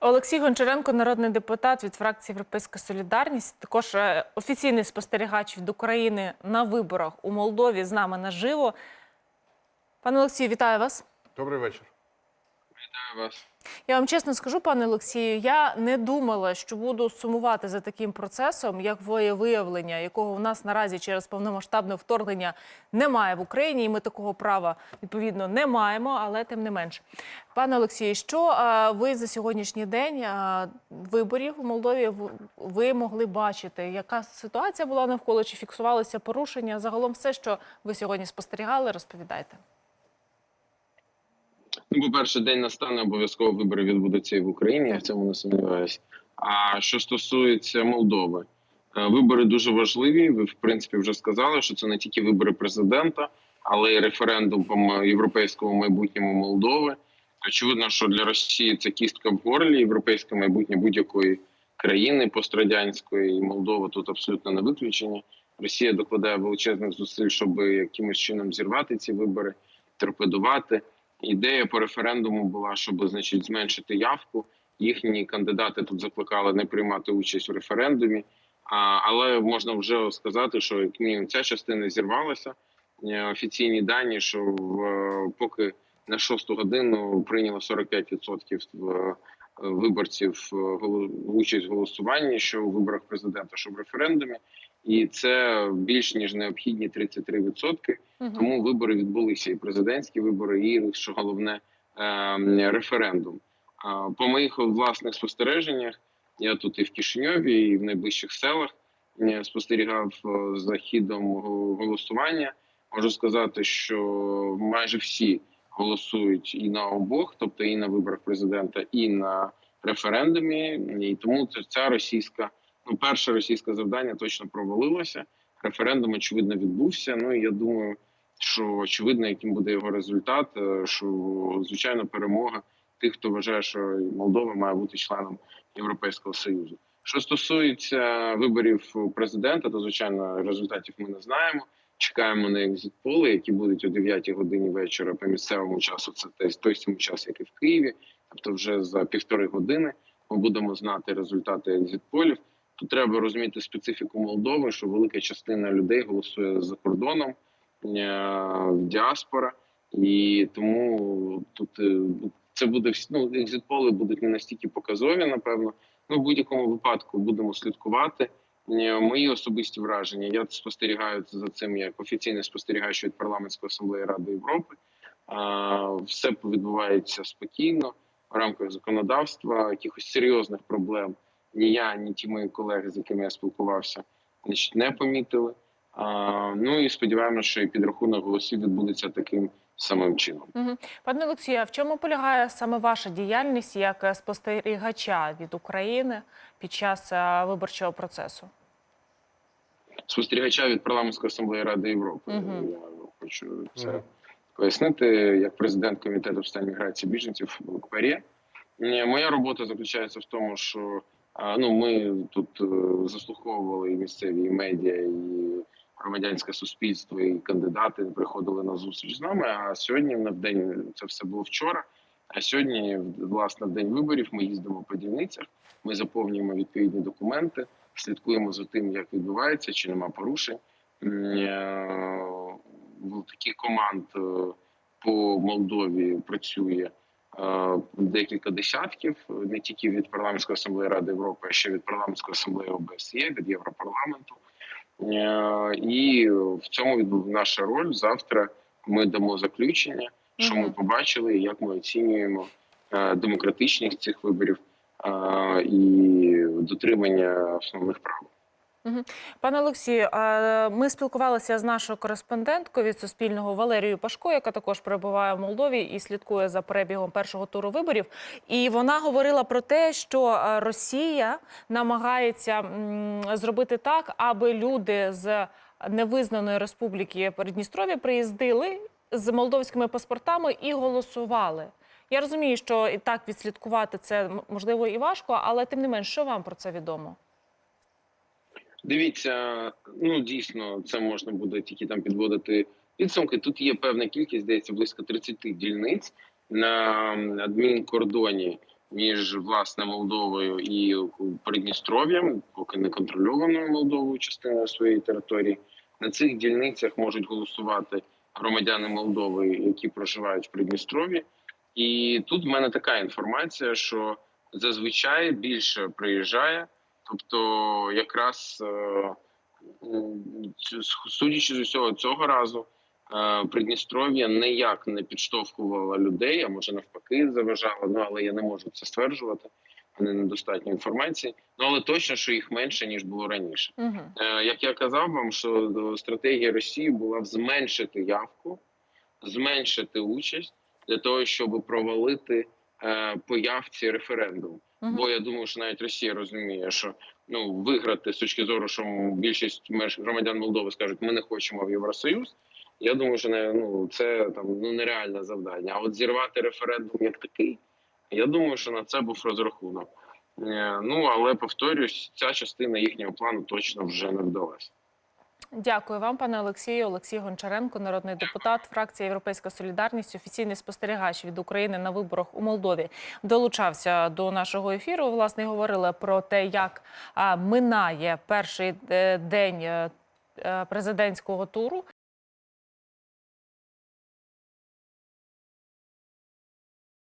Олексій Гончаренко, народний депутат від фракції Європейська Солідарність, також е, офіційний спостерігач від України на виборах у Молдові з нами наживо. Пане Олексію, вітаю вас. Добрий вечір. Вітаю вас. Я вам чесно скажу, пане Олексію, я не думала, що буду сумувати за таким процесом, як виявлення, якого у нас наразі через повномасштабне вторгнення немає в Україні, і ми такого права відповідно не маємо, але тим не менш. Пане Олексію, що ви за сьогоднішній день виборів у Молдові ви могли бачити? Яка ситуація була навколо? Чи фіксувалися порушення? Загалом все, що ви сьогодні спостерігали, розповідайте. Ну, по-перше, день настане обов'язково вибори відбудуться і в Україні. Я в цьому не сумніваюся. А що стосується Молдови, е, вибори дуже важливі. Ви в принципі вже сказали, що це не тільки вибори президента, але й референдум по європейському майбутньому Молдови. Очевидно, що для Росії це кістка в горлі, європейське майбутнє будь-якої країни пострадянської, і Молдова тут абсолютно не виключення. Росія докладає величезних зусиль, щоб якимось чином зірвати ці вибори, торпедувати. Ідея по референдуму була, щоб значить зменшити явку. Їхні кандидати тут закликали не приймати участь у референдумі. А, але можна вже сказати, що як мінімум ця частина зірвалася. Е, Офіційні дані, що в, е, поки на шосту годину прийняло 45% е, виборців участь в голосуванні, що у виборах президента, що в референдумі, і це більш ніж необхідні 33%. Мгм. Тому вибори відбулися і президентські вибори, і що головне е, референдум. По моїх власних спостереженнях, я тут і в Кишиньові, і в найближчих селах спостерігав е, за хідом голосування. Можу сказати, що майже всі голосують і на обох, тобто і на виборах президента, і на референдумі. І тому ця російська, ну перше російське завдання точно провалилося. Референдум очевидно відбувся. Ну я думаю, що очевидно, яким буде його результат. е, Що звичайно перемога тих, хто вважає, що Молдова має бути членом Європейського союзу. Що стосується виборів президента, то звичайно результатів ми не знаємо. Чекаємо на екзит-поли, які будуть о 9 годині вечора по місцевому часу. Це той самий час, як і в Києві. Тобто, вже за півтори години ми будемо знати результати екзит-полів. Тут треба розуміти специфіку Молдови, що велика частина людей голосує за кордоном е, діаспора, і тому тут е, це буде ну, екзит-поли будуть не настільки показові, напевно. Ну, в будь-якому випадку будемо слідкувати. Е, Мої особисті враження. Я спостерігаю за цим як офіційний спостерігач від парламентської асамблеї Ради Європи. Все відбувається спокійно в рамках законодавства, якихось серйозних проблем. Ні я, ні ті мої колеги, з якими я спілкувався, значить, не помітили. А, ну і сподіваємося, що і підрахунок голосів відбудеться таким самим чином. Мгм. Пане Олексію, а в чому полягає саме ваша діяльність як е, спостерігача від України під час е, виборчого процесу? Спостерігача від парламентської асамблеї Ради Європи. Мгм. Я хочу це Мгм. пояснити як президент комітету з питань міграції біженців в. Моя робота заключається в тому, що ну ми тут е, заслуховували і місцеві і медіа, і громадянське суспільство, і кандидати приходили на зустріч з нами. А сьогодні на день це все було вчора. А сьогодні, власне, в день виборів, ми їздимо по дільницях, ми заповнюємо відповідні документи, слідкуємо за тим, як відбувається, чи нема порушень. Е, Таких команд е, по Молдові працює декілька десятків, не тільки від парламентської асамблеї Ради Європи, а ще від парламентської асамблеї ОБСЄ, від Європарламенту. Е, І в цьому відбув наша роль. Завтра ми дамо заключення, що ми побачили, як ми оцінюємо е, демократичність цих виборів е, і дотримання основних прав. Пане Олексію, ми спілкувалися з нашою кореспонденткою від Суспільного Валерією Пашко, яка також перебуває в Молдові і слідкує за перебігом першого туру виборів. І вона говорила про те, що Росія намагається зробити так, аби люди з невизнаної республіки Придністров'я приїздили з молдовськими паспортами і голосували. Я розумію, що і так відслідкувати це можливо і важко, але тим не менш, що вам про це відомо? Дивіться, ну дійсно, це можна буде тільки там підводити підсумки. Тут є певна кількість, здається, близько 30 дільниць на адмінкордоні між власне Молдовою і Придністров'ям, поки не контрольованою Молдовою частиною своєї території. На цих дільницях можуть голосувати громадяни Молдови, які проживають в Придністров'ї. І тут в мене така інформація, що зазвичай більше приїжджає, тобто якраз е, судячи з усього цього разу, е, Придністров'я ніяк не підштовхувала людей, а може навпаки заважала. Ну але я не можу це стверджувати. в мене недостатньо інформації. Ну але точно, що їх менше ніж було раніше. Угу. Як я казав вам, що стратегія Росії була зменшити явку, зменшити участь для того, щоб провалити е, по Мгм. Бо я думаю, що навіть Росія розуміє, що ну виграти з точки зору, що більшість громадян Молдови скажуть, ми не хочемо в Євросоюз. Я думаю, що не ну це там ну нереальне завдання. А от зірвати референдум як такий, я думаю, що на це був розрахунок. Е, Ну але повторюсь, ця частина їхнього плану точно вже не вдалася. Дякую вам, пане Олексію. Олексій Гончаренко, народний депутат, фракція Європейська Солідарність, офіційний спостерігач від України на виборах у Молдові, долучався до нашого ефіру. Власне, говорили про те, як минає перший е, день. е, е, Президентського туру